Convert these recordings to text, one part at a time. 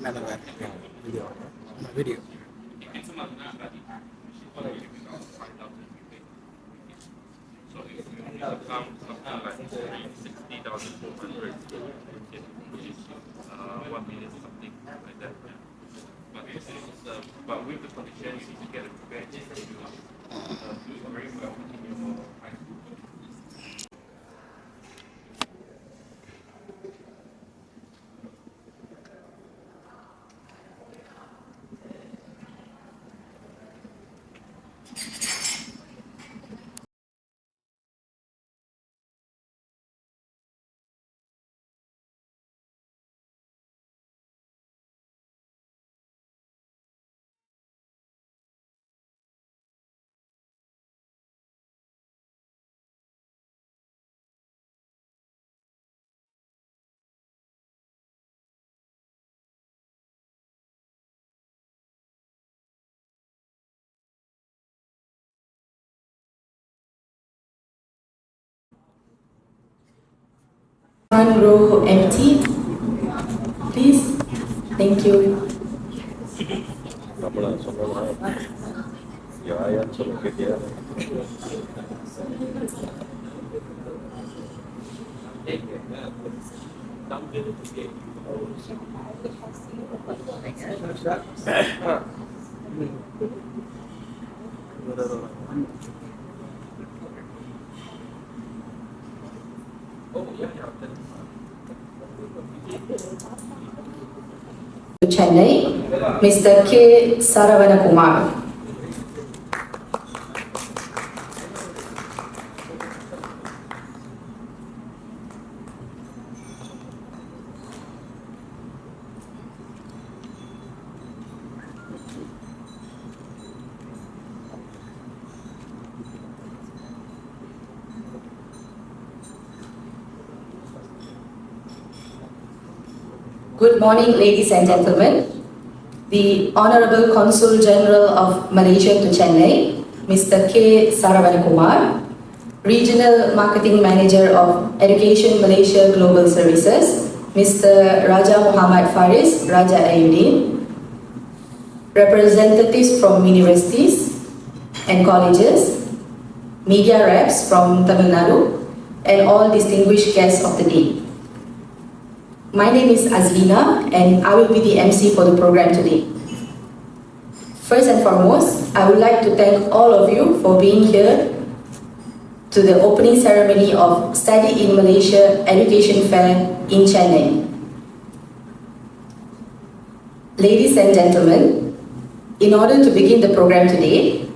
Another. But with the conditions you get a very well One row empty, please. Thank you. Chennai, Mr. K. Saravanakumar. Good morning, ladies and gentlemen. The Honorable Consul General of Malaysia to Chennai, Mr. K. Saravanakumar, Regional Marketing Manager of Education Malaysia Global Services, Mr. Raja Muhammad Faris Raja Ayuddin, representatives from universities and colleges, media reps from Tamil Nadu, and all distinguished guests of the day. My name is Azlina and I will be the MC for the program today. First and foremost, I would like to thank all of you for being here to the opening ceremony of Study in Malaysia Education Fair in Chennai. Ladies and gentlemen, in order to begin the program today,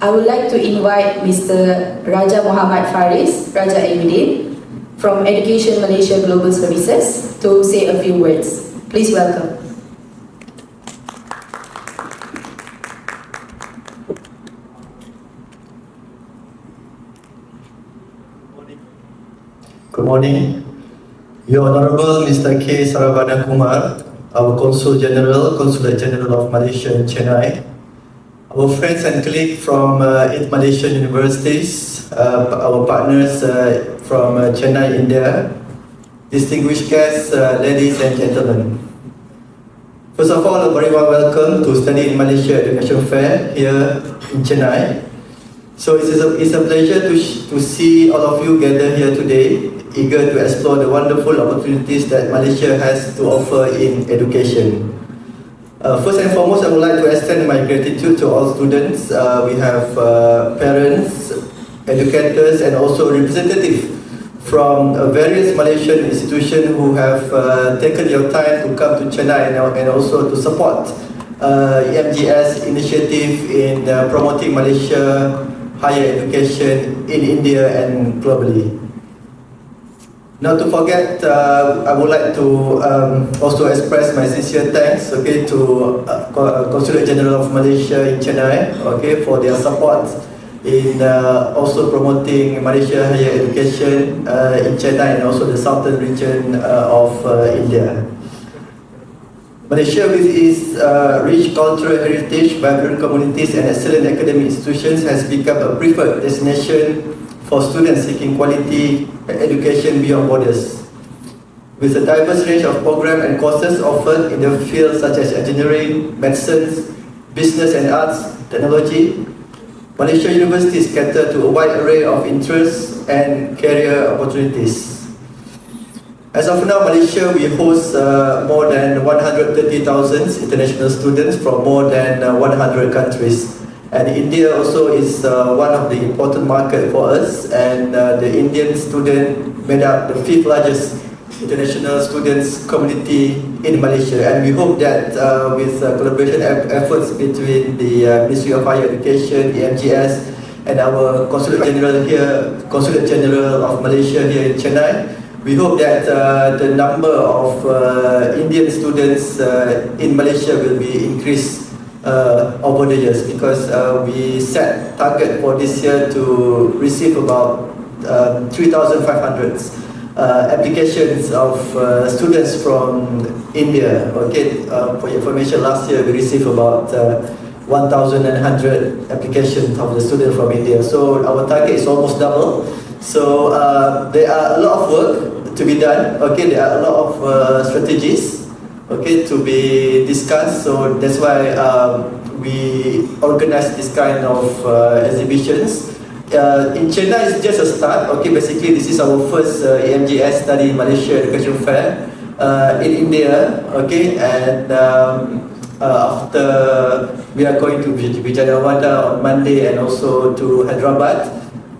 I would like to invite Mr. Raja Muhammad Faris Raja Ayuddin from Education Malaysia Global Services to say a few words. Please welcome. Good morning. Your Honorable Mr. K. Saravana Kumar, our Consul General, Consulate General of Malaysia in Chennai, our friends and colleagues from uh, eight Malaysian universities, uh, our partners uh, from uh, Chennai, India, distinguished guests, uh, ladies and gentlemen. First of all, a very warm welcome to Study in Malaysia Education Fair here in Chennai. So it is a, it's a pleasure to, to see all of you gather here today, eager to explore the wonderful opportunities that Malaysia has to offer in education. Uh, first and foremost, I would like to extend my gratitude to all students. Uh, we have uh, parents, educators, and also representatives from uh, various Malaysian institutions who have uh, taken your time to come to Chennai and, also to support uh, EMGS initiative in uh, promoting Malaysia higher education in India and globally. Not to forget, uh, I would like to um, also express my sincere thanks, okay, to uh, Consulate General of Malaysia in Chennai, okay, for their support in uh, also promoting Malaysia higher education uh, in Chennai and also the southern region uh, of uh, India. Malaysia with its uh, rich cultural heritage, vibrant communities and excellent academic institutions has become a preferred destination for students seeking quality education beyond borders. with a diverse range of programs and courses offered in the fields such as engineering, medicine, business and arts, technology. Malaysia universities cater to a wide array of interests and career opportunities. As of now, Malaysia, we host uh, more than 130,000 international students from more than uh, 100 countries. And India also is uh, one of the important market for us. And uh, the Indian student made up the fifth largest international students community in Malaysia. And we hope that uh, with uh, collaboration eff- efforts between the uh, Ministry of Higher Education, the MGS, and our Consulate General here, Consulate General of Malaysia here in Chennai, we hope that uh, the number of uh, Indian students uh, in Malaysia will be increased uh, over the years because uh, we set target for this year to receive about um, 3,500 uh, applications of uh, students from India. Okay, uh, for information, last year we received about uh, 1,100 applications of the students from India. So our target is almost double. So uh, there are a lot of work to be done. Okay, there are a lot of uh, strategies. Okay, to be discussed. So that's why um, we organize this kind of uh, exhibitions. Uh, in Chennai, it's just a start. Okay, basically this is our first uh, EMGS study in Malaysia Education Fair uh, in India. Okay, and um, uh, after we are going to Vij- Vijayawada on Monday and also to Hyderabad,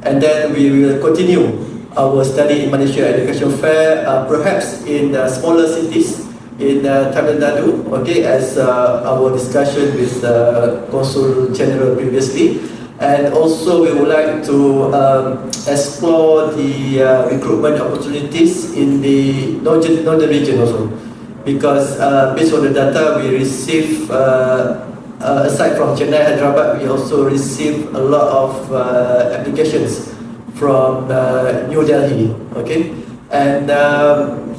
and then we will continue our study in Malaysia Education Fair, uh, perhaps in uh, smaller cities in uh, Tamil Nadu, okay, as uh, our discussion with uh, Consul General previously. And also we would like to um, explore the uh, recruitment opportunities in the northern, northern region also. Because uh, based on the data we receive, uh, uh, aside from Chennai, Hyderabad, we also receive a lot of uh, applications from uh, New Delhi, okay? And um,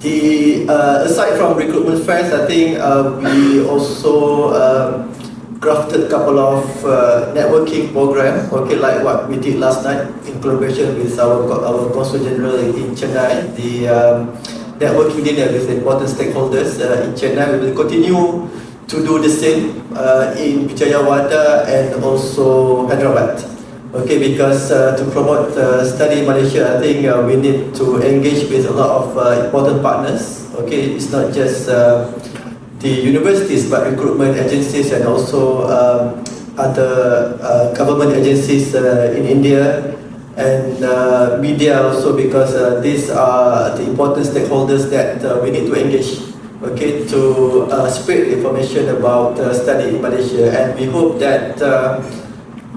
the aside from recruitment fairs, I think we also um, crafted couple of uh, networking program, okay, like what we did last night in collaboration with our our consul general in Chennai, the um, networking dinner with important stakeholders uh, in Chennai. We will continue to do the same uh, in Vijayawada and also Hyderabad. Okay, because uh, to promote uh, study Malaysia, I think uh, we need to engage with a lot of uh, important partners. Okay, it's not just uh, the universities, but recruitment agencies and also um, other uh, government agencies uh, in India and uh, media also because uh, these are the important stakeholders that uh, we need to engage okay to uh, spread information about study in Malaysia. And we hope that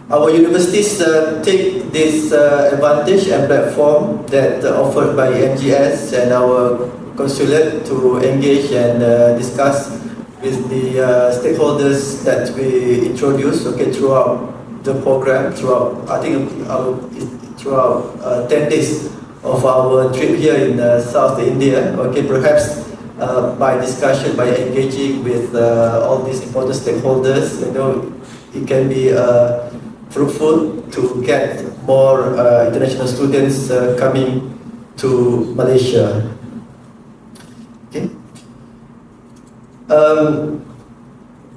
our universities take this advantage and platform that offered by MGS and our consulate to engage and discuss with the uh, stakeholders that we introduce okay throughout the program throughout I think our, throughout uh, 10 days of our trip here in uh, South India okay perhaps uh, by discussion by engaging with uh, all these important stakeholders you know it can be uh, fruitful to get more uh, international students uh, coming to Malaysia. Um,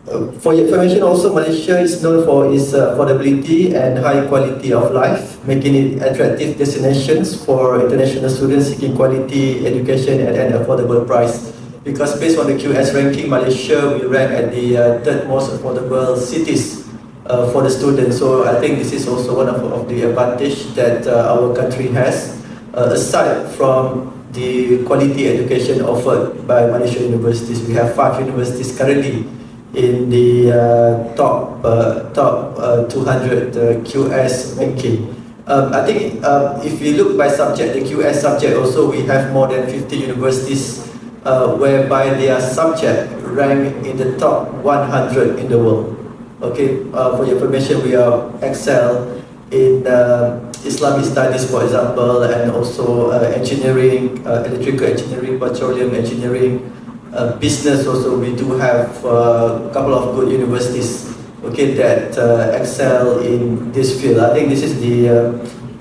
uh, for your information, also Malaysia is known for its uh, affordability and high quality of life, making it attractive destinations for international students seeking quality education at an affordable price. Because based on the QS ranking, Malaysia we rank at the uh, third most affordable cities uh, for the students. So I think this is also one of, of the advantage that uh, our country has, uh, aside from the quality education offered by Malaysian universities. We have five universities currently in the uh, top uh, top uh, 200 uh, QS ranking. Um, I think um, if you look by subject, the QS subject also we have more than 50 universities uh, whereby their subject rank in the top 100 in the world. Okay, uh, for your information, we are excel in uh, Islamic studies, for example, and also uh, engineering, uh, electrical engineering, petroleum engineering, uh, business. Also, we do have uh, a couple of good universities. Okay, that uh, excel in this field. I think this is the uh,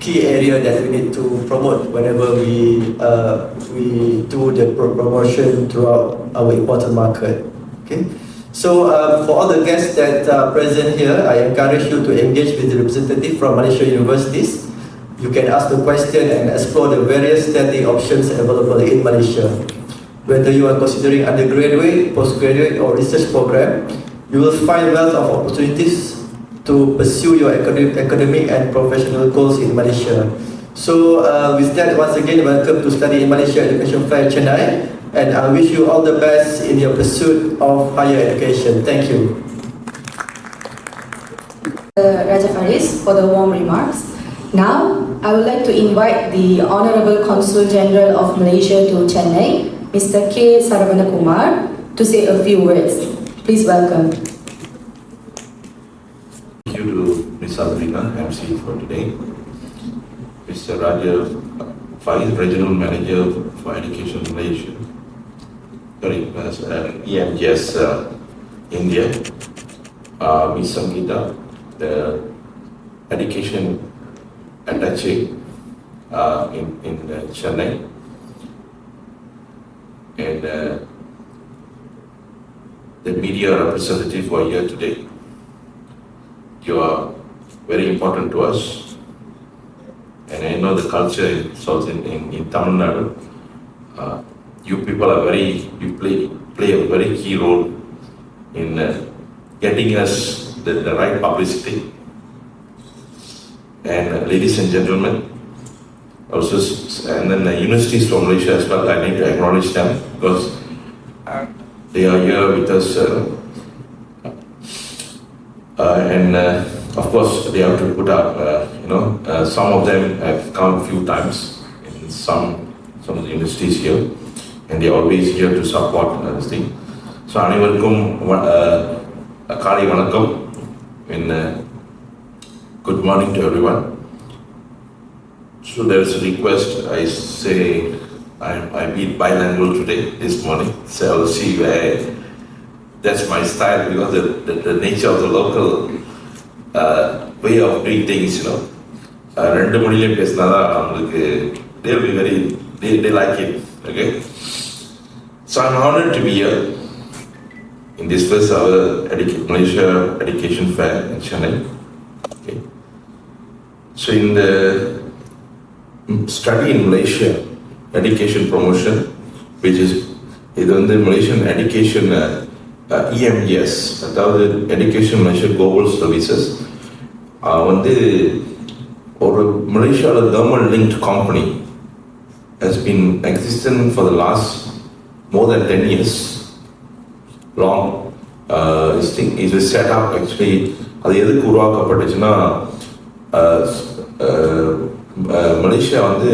key area that we need to promote whenever we we do the pro- promotion throughout our important market. Okay. So uh, for all the guests that are present here, I encourage you to engage with the representative from Malaysia universities. You can ask the question and explore the various study options available in Malaysia. Whether you are considering undergraduate, postgraduate, or research program, you will find wealth of opportunities to pursue your academic, and professional goals in Malaysia. So uh, with that, once again, welcome to Study in Malaysia Education Fair Chennai, and I wish you all the best in your pursuit of higher education. Thank you. uh, Raja Faris for the warm remarks. Now, I would like to invite the Honorable Consul General of Malaysia to Chennai, Mr. K. Saravana Kumar, to say a few words. Please welcome. Thank you to Ms. Adrina, MC for today. Mr. Raja, Vice Regional Manager for Education Malaysia. Sorry, as, uh, EMGS uh, India. Uh, Ms. Sangeeta, the Education Attaché uh, in, in uh, Chennai. And uh, the media representatives who are here today. You are very important to us. And I know the culture in South in, in, in Tamil Nadu. Uh, you people are very, you play, play a very key role in uh, getting us the, the right publicity And uh, ladies and gentlemen, also, s- and then the universities from Malaysia as well, I need to acknowledge them because uh, they are here with us. Uh, uh, and uh, of course, they have to put up, uh, you know, uh, some of them have come a few times in some, some of the universities here, and they are always here to support uh, this thing. So, அனைவருக்கும் வ- uh, காலை வணக்கம் and uh, good morning to everyone. So there's a request, I say, I, I be bilingual today, this morning, so I'll see where that's my style because the, the, the nature of the local uh, way of doing things, you know. Uh, ரெண்டு மொழியிலையும் பேசினா தான் அவங்களுக்கு they'll be very, they, they like it, okay? So I'm honored to be here in this first our educa- Malaysia Education Fair in Chennai. So இந்த study in Malaysia education promotion which is இது வந்து Malaysian education இஎம்இஎஸ் அதாவது education Malaysia global services வந்து ஒரு மலேசியாவில் government linked company has been existent for the last more than ten years long is thing is set up actually அது எதுக்கு உருவாக்கப்பட்டுச்சுன்னா Malaysia வந்து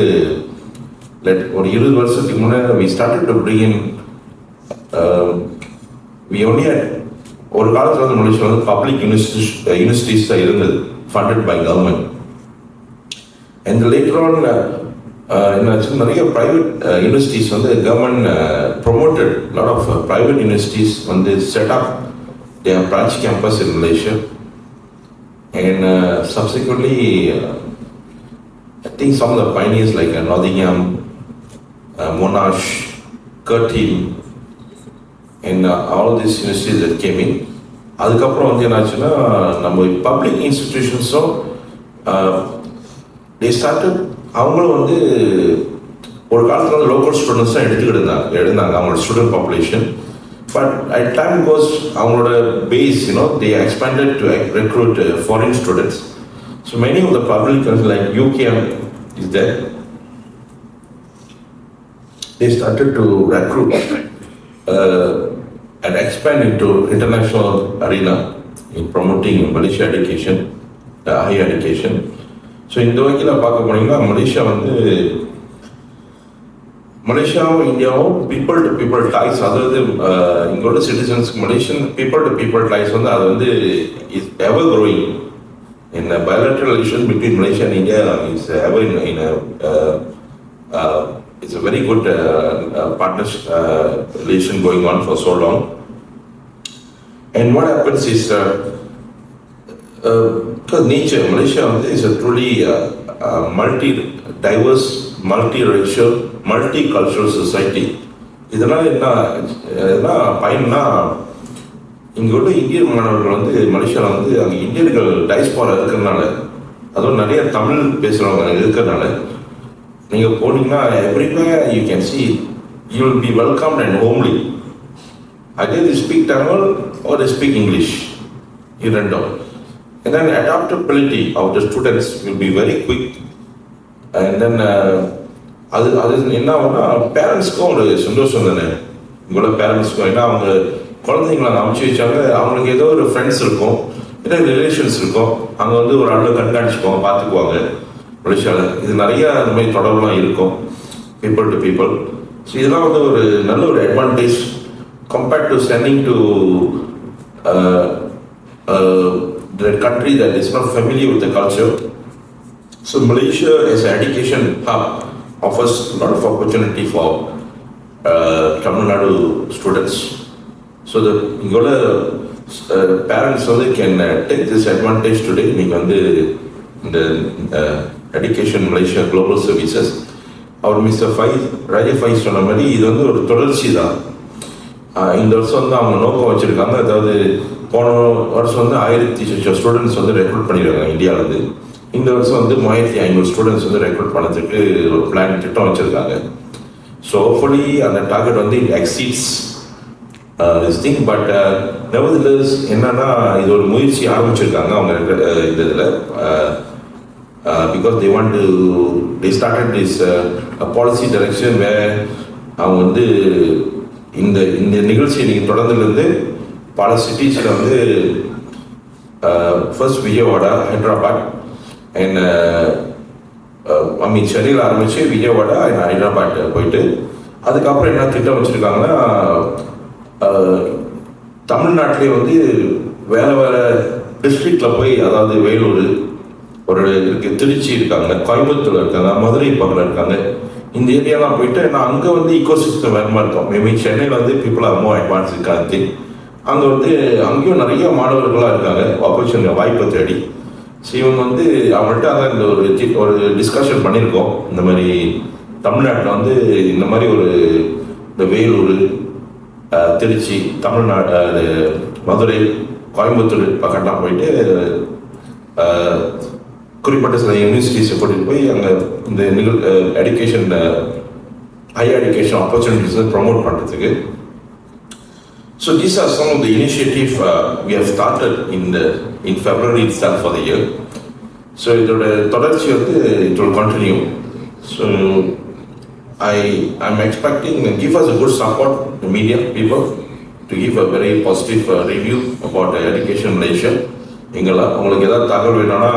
let ஒரு இருபது வருஷத்துக்கு முன்னாடி வி ஸ்டார்ட் டு பிரியன் வி ஒன்லி ஒரு காலத்தில் வந்து மலேசியா வந்து பப்ளிக் யூனிவர்சிட்டி யூனிவர்சிட்டிஸ் தான் இருந்தது funded by government and later on என்னாச்சு நிறைய ப்ரைவேட் யூனிவர்சிட்டிஸ் வந்து government promoted lot of private universities வந்து set up branch campus in Malaysia and subsequently uh, uh, I think some of the pioneers like uh, Nottingham, uh, Monash, Curtin, and uh, all these universities that came in. அதுக்கப்புறம் வந்து என்னாச்சுன்னா நம்ம public இன்ஸ்டிடியூஷன்ஸும் டே started அவங்களும் வந்து ஒரு காலத்தில் வந்து local students தான் எடுத்துக்கிட்டு இருந்தாங்க எழுந்தாங்க அவங்களோட student population but at time cause அவங்களோட base you know they expanded to recruit foreign students So many of the public countries like UKM is there. They started to recruit uh, and expand into international arena in promoting Malaysia education, uh, higher education. So இந்த வகையில் பார்க்க போனீங்கன்னா Malaysia வந்து மலேசியாவும் இந்தியாவும் people to people toys அதாவது அஹ், இங்க உள்ள சிட்டிசன்ஸ்க்கு Malaysian people to people ties வந்து அது வந்து is ever growing in a bilateral relations between Malaysia and India is uh, ever in, in a uh, uh, it's a very good uh, uh, partnership uh, relation going on for so long. And what happens is uh, uh, because nature Malaysia is a truly uh, multi diverse multi racial multi cultural society இதனால் என்ன என்ன பயன்னா இங்கே உள்ள இந்திய மாணவர்கள் வந்து மலேசியாவில் வந்து அங்கே இந்தியர்கள் டைஸ்பாரா இருக்கிறதுனால அதுவும் நிறைய தமிழ் பேசுகிறவங்க இருக்கிறதுனால நீங்கள் போனீங்கன்னா every way you can see you will be welcome and homely அதே the speak Tamil or the speak English இது ரெண்டும். And then adaptability of the students will be very quick. And then uh, அது அது என்ன ஆகும்னா பேரண்ட்ஸ்க்கும் ஒரு சந்தோஷம் தானே? இங்குள்ள பேரண்ட்ஸ்க்கும் ஏன்னா அவங்க குழந்தைங்களை அமைச்சு வச்சாங்க அவங்களுக்கு ஏதோ ஒரு ஃப்ரெண்ட்ஸ் இருக்கும் இல்லை ரிலேஷன்ஸ் இருக்கும். அங்கே வந்து ஒரு ஆளு கண்காணிச்சுக்குவாங்க பார்த்துக்குவாங்க. மலேசியாவில் இது நிறைய இந்த மாதிரி தொடர்புலாம் இருக்கும். பீப்புள் டு பீப்புள் ஸோ இதெல்லாம் வந்து ஒரு நல்ல ஒரு advantage compared to sending to country uh, uh is country that with not familiar. So Malaysia as an education hub offers a lot of opportunity for uh, Tamil Nadu students. So the இங்கோட uh, parents வந்து can take this advantage today நீங்கள் வந்து இந்த education Malaysia global services அவர் mister ஃபை ராஜா ஃபை சொன்ன மாதிரி இது வந்து ஒரு தொடர்ச்சி தான். இந்த வருஷம் வந்து அவங்க நோக்கம் வச்சுருக்காங்க. அதாவது போன வருஷம் வந்து ஆயிரத்தி ஸ்டூடெண்ட்ஸ் வந்து ரெக்ரூட் பண்ணியிருக்காங்க இந்தியாவிலேருந்து. இந்த வருஷம் வந்து மூவாயிரத்தி ஐநூறு ஸ்டூடெண்ட்ஸ் வந்து ரெக்ரூட் பண்ணதுக்கு ஒரு பிளான் திட்டம் வச்சுருக்காங்க. ஸோ ஹோப்ஃபுல்லி அந்த டார்கெட் வந்து exceeds this thing but nevertheless என்னன்னா இது ஒரு முயற்சி ஆரம்பிச்சிருக்காங்க அவங்க uh, இந்த இதில். Because they want to they started this policy direction way அவங்க வந்து இந்த இந்த நிகழ்ச்சியை நீங்கள் தொடர்ந்துலேருந்து பல சிட்டிஸில் வந்து uh, first Vijayawada Hyderabad and I mean சென்னையில் ஆரம்பித்து விஜயவாடா அண்ட் ஹைதராபாத் போயிட்டு அதுக்கப்புறம் என்ன திட்டம் வச்சுருக்காங்கன்னா தமிழ்நாட்டிலே வந்து வேறு வேறு டிஸ்ட்ரிக்டில் போய் அதாவது வேலூர் ஒரு இருக்கு திருச்சி இருக்காங்க கோயம்புத்தூர் இருக்காங்க மதுரை பக்கம் இருக்காங்க. இந்த ஏரியாலாம் போயிட்டு நான் அங்கே வந்து ஈகோ சிஸ்டம் வேறு மாதிரி இருக்கும். மேபி சென்னையில் வந்து பீப்புள் ஆர் மோர் அட்வான்ஸ் இருக்காங்க அங்கே வந்து அங்கேயும் நிறைய மாணவர்களாக இருக்காங்க ஆப்பர்ச்சுனிட்டி வாய்ப்பை தேடி. ஸோ இவங்க வந்து அவங்கள்ட்ட அதான் இந்த ஒரு ஒரு டிஸ்கஷன் பண்ணியிருக்கோம். இந்த மாதிரி தமிழ்நாட்டில் வந்து இந்த மாதிரி ஒரு இந்த வேலூர் திருச்சி தமிழ்நாடு அது மதுரை கோயம்புத்தூர் பக்கம்லாம் போயிட்டு குறிப்பிட்ட சில யூனிவர்சிட்டிஸை கூட்டிகிட்டு போய் அங்கே இந்த நிகழ் எடுக்கேஷன் ஹையர் எடுகேஷன் ஆப்பர்ச்சுனிட்டிஸை ப்ரொமோட் பண்ணுறதுக்கு so these are some of the initiative we have started in the in February it's doll for the year so இதோட தொடர்ச்சி வந்து it will continue so I I am expecting give us a good support to media people to give a very positive review about education Malaysia எங்கெல்லாம் உங்களுக்கு ஏதாவது தகவல் வேணும்னா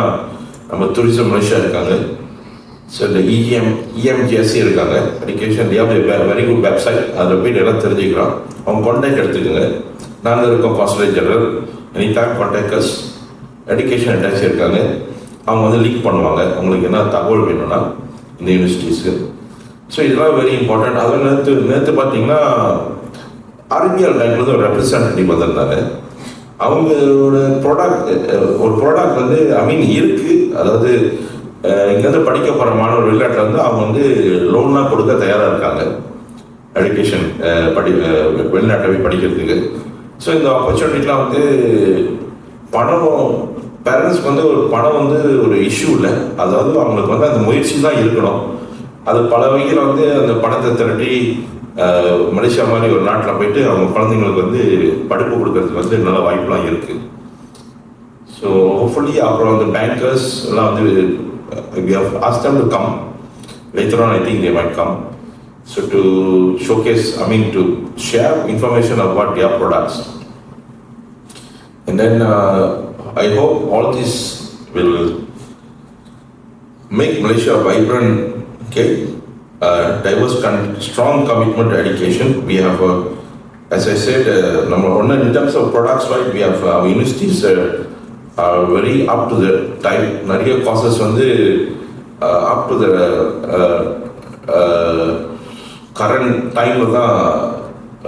நம்ம tourism Malaysia இருக்காங்க. ஸோ இந்த இஎம் இஎம்ஜிஎஸ்சி இருக்காங்க. எஜுகேஷன் வெரி குட் வெப்சைட் அதில் போய்ட்டு எல்லாம் தெரிஞ்சுக்கிறோம் அவங்க கான்டாக்ட் எடுத்துக்கோங்க. நாங்கள் இருக்கோம் consulate general any time contact us education attach இருக்காங்க. அவங்க வந்து லீக் பண்ணுவாங்க. உங்களுக்கு என்ன தகவல் வேணும்னா இந்த யூனிவர்சிட்டிஸ்க்கு ஸோ இதெல்லாம் வெரி இம்பார்ட்டன்ட் அதில் நேற்று நேற்று பார்த்தீங்கன்னா அறிவியல் பேங்க்லேருந்து ஒரு ரெப்ரசன்டேட்டிவ் வந்திருந்தாங்க. அவங்களோட ப்ராடக்ட் ஒரு ப்ராடக்ட் வந்து ஐ மீன் இருக்குது அதாவது இங்கேருந்து படிக்க போகிற மாணவர் வெளிநாட்டில் வந்து அவங்க வந்து லோன்லாம் கொடுக்க தயாராக இருக்காங்க. எடுகேஷன் படி அஹ், வெளிநாட்டில் போய் படிக்கிறதுக்கு. ஸோ இந்த ஆப்பர்ச்சுனிட்டிலாம் வந்து பணம் பேரண்ட்ஸ்க்கு வந்து ஒரு பணம் வந்து ஒரு இஷ்யூ இல்லை. அதாவது அவங்களுக்கு வந்து அந்த முயற்சி தான் இருக்கணும். அது பல வகையில் வந்து அந்த பணத்தை திரட்டி மலேசியா மாதிரி ஒரு நாட்டில் போயிட்டு அவங்க குழந்தைங்களுக்கு வந்து படிப்பு கொடுக்கறதுக்கு வந்து நல்ல வாய்ப்புலாம் இருக்குது ஸோ ஹோப்ஃபுல்லி அப்புறம் அந்த பேங்கர்ஸ் எல்லாம் வந்து we have ask them to come. Later on I think they might come. So to showcase I mean to share and then uh, I hope all this will make Malaysia vibrant okay uh, diverse country, strong commitment to education we have uh, as I said uh, number one in terms of products right we have our universities uh, are very up to the time நிறைய courses வந்து uh, up to the uh, uh, current time தான்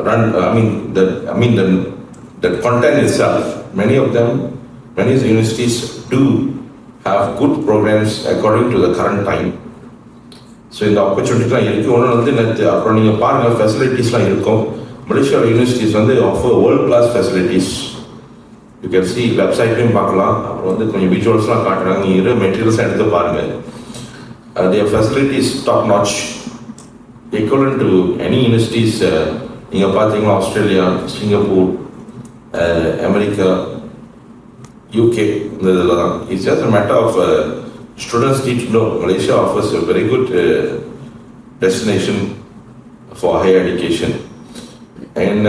run I mean the I mean the the content itself many of them many universities do have good programs according to the current time. So இந்த ஆப்பர்ச்சுனிட்டிலாம் இருக்குது ஒன்று வந்து நேற்று அப்புறம் நீங்கள் பாருங்கள் ஃபெசிலிட்டிஸ்லாம் இருக்கும். மலேசியா யூனிவர்சிட்டிஸ் வந்து offer world class facilities you can see வெப்சைட்லையும் பார்க்கலாம். அப்புறம் வந்து கொஞ்சம் விஜுவல்ஸ்லாம் காட்டுறாங்க. நீங்கள் இரு மெட்டீரியல்ஸ் எடுத்து பாருங்கள் their facilities top notch equivalent to any universities uh, நீங்கள் பார்த்தீங்கன்னா ஆஸ்திரேலியா சிங்கப்பூர் அமெரிக்கா யூகே இந்த இதில் தான் it's just a matter of students need no Malaysia offers very good destination for higher education. And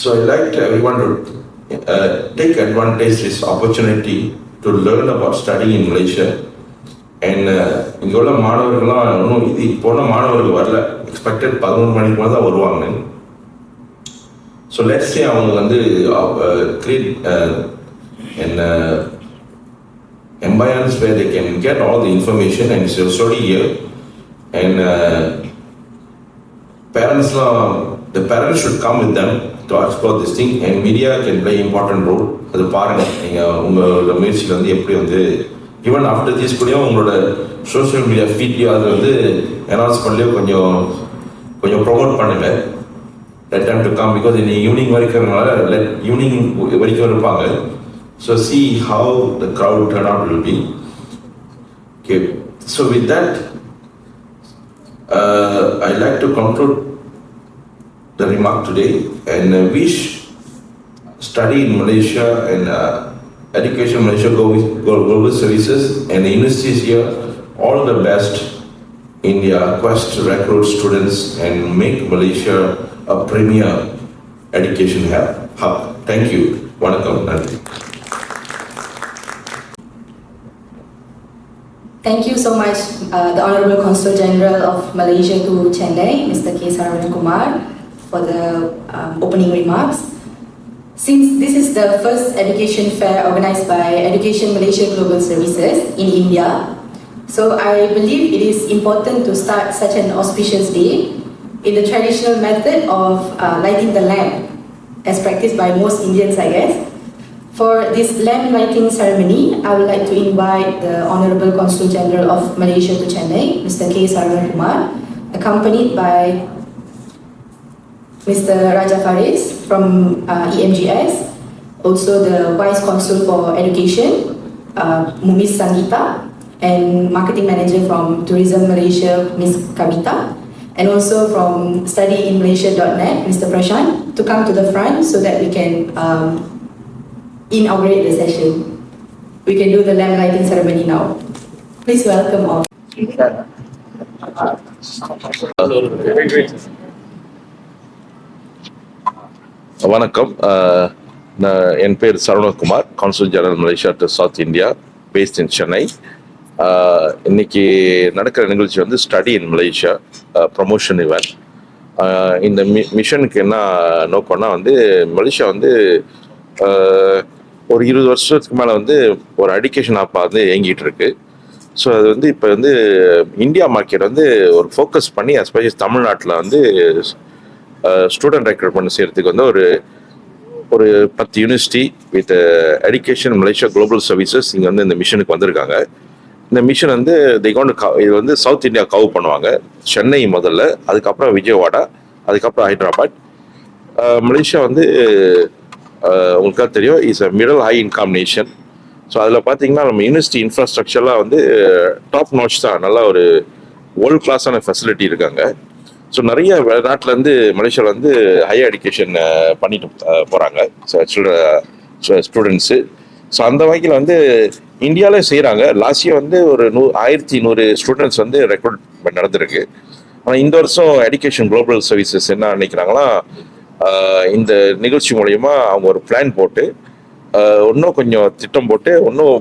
so I like I everyone to uh, take advantage this opportunity to learn about studying in Malaysia. And uh, இங்கே உள்ள மாணவர்கள்லாம் இன்னும் இது இப்போ உள்ள மாணவர்கள் வரல. Expected பதினொன்று மணிக்கு மேலே தான் வருவாங்க ஸோ லெட்ஸ் சே அவங்க வந்து கிரியேட் என்ன environments where they can get all the information and it's already here and uh, parents uh, the parents should come with them to explore this thing and media can play important role அது பாருங்க நீங்க உங்களோட முயற்சியில் வந்து எப்படி வந்து even after this கூடயும் உங்களோட சோஷியல் மீடியா ஃபீட்லையும் அதில் வந்து அனௌன்ஸ் பண்ணலையோ கொஞ்சம் கொஞ்சம் ப்ரொமோட் பண்ணுங்க let them to come because in the evening வரைக்கிறதுனால let evening வரைக்கும் இருப்பாங்க so see how the crowd turnout will be okay so with that uh, I like to conclude the remark today and uh, wish study in Malaysia and uh, education in Malaysia go with go- global services and the universities here all the best in their quest to recruit students and make Malaysia a premier education hub. Thank you. Vanakkam. Nandri. Thank you so much, uh, the Honorable Consul General of Malaysia to Chennai, Mr. K. Saravanan Kumar, for the um, opening remarks. Since this is the first education fair organized by Education Malaysia Global Services in India, so I believe it is important to start such an auspicious day in the traditional method of uh, lighting the lamp, as practiced by most Indians, I guess. For this lamp lighting ceremony, I would like to invite the Honorable Consul General of Malaysia to Chennai, Mr. K. Saravanan Kumar, accompanied by Mr. Raja Faris from uh, EMGS, also the Vice Consul for Education, uh, Mumis Sangita, and Marketing Manager from Tourism Malaysia, Ms. Kavita, and also from studyinmalaysia.net, Mr. Prashant, to come to the front so that we can um, inaugurate the session. We can do the lamp lighting ceremony now. Please welcome all. வணக்கம் அஹ், நான் என் பேர் Saravanakumar consul general Malaysia to south India based in Chennai அஹ், இன்னைக்கு நடக்கிற நிகழ்ச்சி வந்து study in Malaysia promotion event இந்த மி மிஷனுக்கு என்ன நோக்கம்னா வந்து மலேசியா வந்து ஒரு இருபது வருஷத்துக்கு மேலே வந்து ஒரு எடிகேஷன் ஆப்பாக வந்து இயங்கிட்டு இருக்கு. ஸோ அது வந்து இப்போ வந்து இந்தியா மார்க்கெட் வந்து ஒரு ஃபோக்கஸ் பண்ணி எஸ்பெஷலி தமிழ்நாட்டில் வந்து ஸ்டூடெண்ட் ரெக்ரூட்மெண்ட் செய்கிறதுக்கு வந்து ஒரு ஒரு பத்து university with education Malaysia global services இங்கே வந்து இந்த மிஷனுக்கு வந்திருக்காங்க. இந்த மிஷன் வந்து தி கொண்டு இது வந்து சவுத் இந்தியா கவு பண்ணுவாங்க. சென்னை முதல்ல அதுக்கப்புறம் விஜயவாடா அதுக்கப்புறம் ஹைதராபாத். மலேசியா வந்து உங்களுக்காக தெரியும் is a middle high income nation so அதில் பார்த்தீங்கன்னா நம்ம யூனிவர்சிட்டி இன்ஃப்ராஸ்ட்ரக்சர்லாம் வந்து டாப் நாச் தான். நல்லா ஒரு வேர்ல்ட் கிளாஸான ஃபெசிலிட்டி இருக்காங்க. ஸோ நிறைய வெளிநாட்டிலேருந்து மலேசியாவில் வந்து ஹையர் எஜுகேஷன் பண்ணிட்டு போகிறாங்க ஸ்டூடெண்ட்ஸு ஸோ அந்த வகையில் வந்து இந்தியாவிலே செய்கிறாங்க லாஸ்ட் இயர் வந்து ஒரு நூ ஆயிரத்தி நூறு ஸ்டூடெண்ட்ஸ் வந்து ரெக்ரூட் நடந்திருக்கு. ஆனால் இந்த வருஷம் எடுகேஷன் குளோபல் சர்வீசஸ் என்ன நினைக்கிறாங்கன்னா இந்த நிகழ்ச்சி மூலயமா அவங்க ஒரு பிளான் போட்டு இன்னும் கொஞ்சம் திட்டம் போட்டு இன்னும்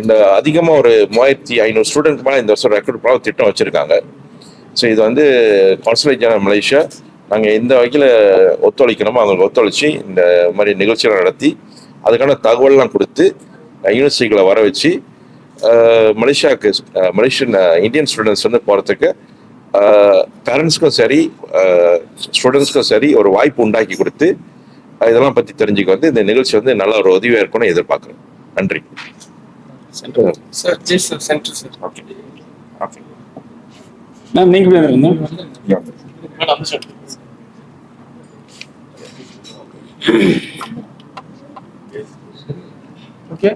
இந்த அதிகமாக ஒரு மூவாயிரத்தி ஐநூறு ஸ்டூடெண்ட் மேலே இந்த வருஷம் ரெக்ரூட் பண்ண திட்டம் வச்சுருக்காங்க. ஸோ இது வந்து கான்சுலேட் ஜெனரல் மலேசியா நாங்கள் எந்த வகையில் ஒத்துழைக்கணுமோ அவங்களுக்கு ஒத்துழைச்சி இந்த மாதிரி நிகழ்ச்சிகளை நடத்தி அதுக்கான தகவல்லாம் கொடுத்து யூனிவர்சிட்டிகளை வர வச்சு மலேசியாவுக்கு மலேசியன் இந்தியன் ஸ்டூடெண்ட்ஸ் வந்து போகிறதுக்கு பேரண்ட்ஸ்க்கும் சரி ஸ்டூடெண்ட்ஸ்க்கும் சரி ஒரு வாய்ப்பு உண்டாக்கி கொடுத்து இதெல்லாம் பற்றி தெரிஞ்சுக்க வந்து இந்த நிகழ்ச்சி வந்து நல்ல ஒரு உதவியாக இருக்கும்னு எதிர்பார்க்குறேன். நன்றி. Centre sir ji sir centre sir okay okay ma'am Okay.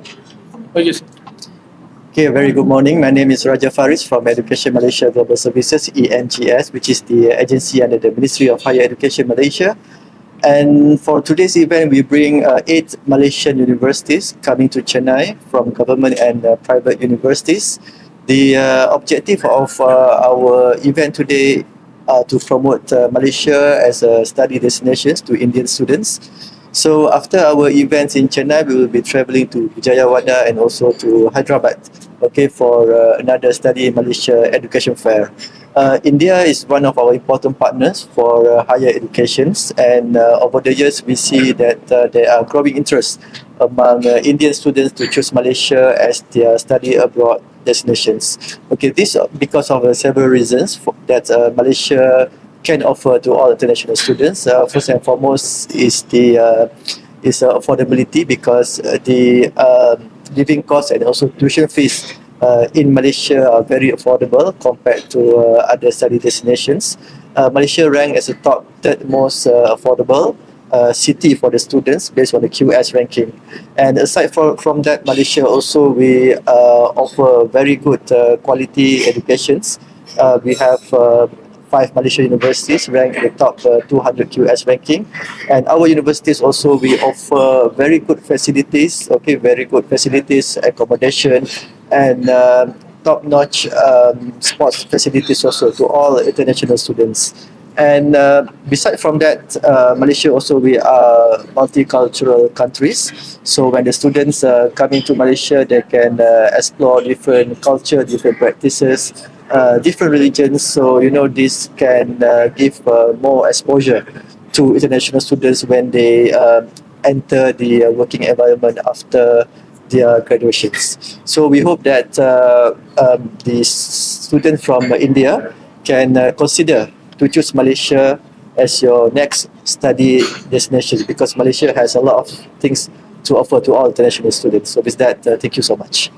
Okay. Very good morning. My name is Raja Faris from Education Malaysia Global Services, (ENGs), which is the agency under the Ministry of Higher Education Malaysia. And for today's event, we bring uh, eight Malaysian universities coming to Chennai from government and uh, private universities. The uh, objective of uh, our event today uh, to promote uh, Malaysia as a study destination to Indian students. So after our events in Chennai, we will be traveling to Vijayawada and also to Hyderabad, okay, for uh, another study in Malaysia education fair. Uh, India is one of our important partners for uh, higher educations, and uh, over the years we see that uh, there are growing interest among uh, Indian students to choose Malaysia as their study abroad destinations. Okay, this because of several reasons that Malaysia can offer to all international students. Uh, first and foremost is the uh, is uh, affordability because uh, the um, living costs and also tuition fees uh, in Malaysia are very affordable compared to uh, other study destinations. Malaysia ranked as the top third most affordable city for the students based on the QS ranking. And aside from, from that, Malaysia also we offer very good quality educations. We have five Malaysian universities ranked in the top uh, 200 QS ranking. And our universities also, we offer very good facilities, okay, very good facilities, accommodation, and um top-notch um, sports facilities also to all international students. And uh, from that, uh, Malaysia also we are multicultural countries. So when the students uh, come into Malaysia, they can uh, explore different culture, different practices, uh, different religions. So you know this can uh, give uh, more exposure to international students when they uh, enter the uh, working environment after their graduations. So we hope that uh, um, the students from India can uh, consider to choose Malaysia as your next study destination because Malaysia has a lot of things to offer to all international students. So with that, uh, thank you so much.